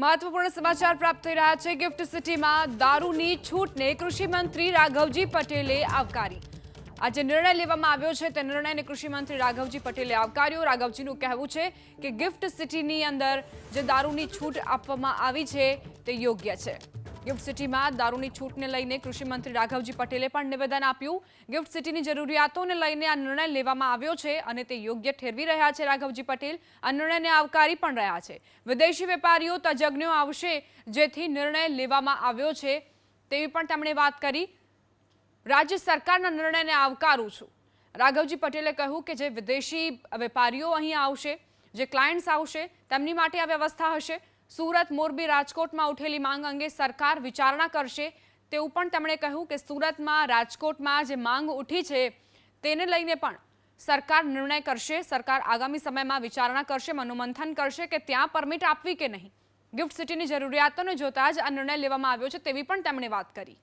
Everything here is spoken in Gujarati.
મહત્વપૂર્ણ સમાચાર પ્રાપ્ત થઈ રહ્યા છે. ગિફ્ટ સિટીમાં દારૂની છૂટને કૃષિમંત્રી રાઘવજી પટેલે આવકારી. આજે નિર્ણય લેવામાં આવ્યો છે તે નિર્ણયને કૃષિમંત્રી રાઘવજી પટેલે આવકાર્યો. રાઘવજીનું કહેવું છે કે ગિફ્ટ સિટીની અંદર જે દારૂની છૂટ આપવામાં આવી છે તે યોગ્ય છે. ગિફ્ટ સિટીમાં દારૂની છૂટને લઈને કૃષિમંત્રી રાઘવજી પટેલે પણ નિવેદન આપ્યું. ગિફ્ટ સિટીની જરૂરિયાતોને લઈને આ નિર્ણય લેવામાં આવ્યો છે અને તે યોગ્ય ઠેરવી રહ્યા છે રાઘવજી પટેલ. આ નિર્ણયને આવકારી પણ રહ્યા છે. વિદેશી વેપારીઓ તજજ્ઞો આવશે જેથી નિર્ણય લેવામાં આવ્યો છે તેવી પણ તેમણે વાત કરી. રાજ્ય સરકારના નિર્ણયને આવકારું છું. રાઘવજી પટેલે કહ્યું કે જે વિદેશી વેપારીઓ અહીં આવશે, જે ક્લાયન્ટ્સ આવશે, તેમની માટે આ વ્યવસ્થા હશે. સુરત મોરબી રાજકોટમાં ઉઠેલી માંગ અંગે સરકાર વિચારણા કરશે તેવું પણ તેમણે કહ્યું કે સુરતમાં રાજકોટમાં જે માંગ ઉઠી છે તેને લઈને પણ સરકાર નિર્ણય કરશે, સરકાર આગામી સમયમાં વિચારણા કરશે, મનોમંથન કરશે કે ત્યાં પરમિટ આપવી કે નહીં. ગિફ્ટ સિટીની જરૂરિયાતોને જોતા જ આ નિર્ણય લેવામાં આવ્યો છે તેવી પણ તેમણે વાત કરી.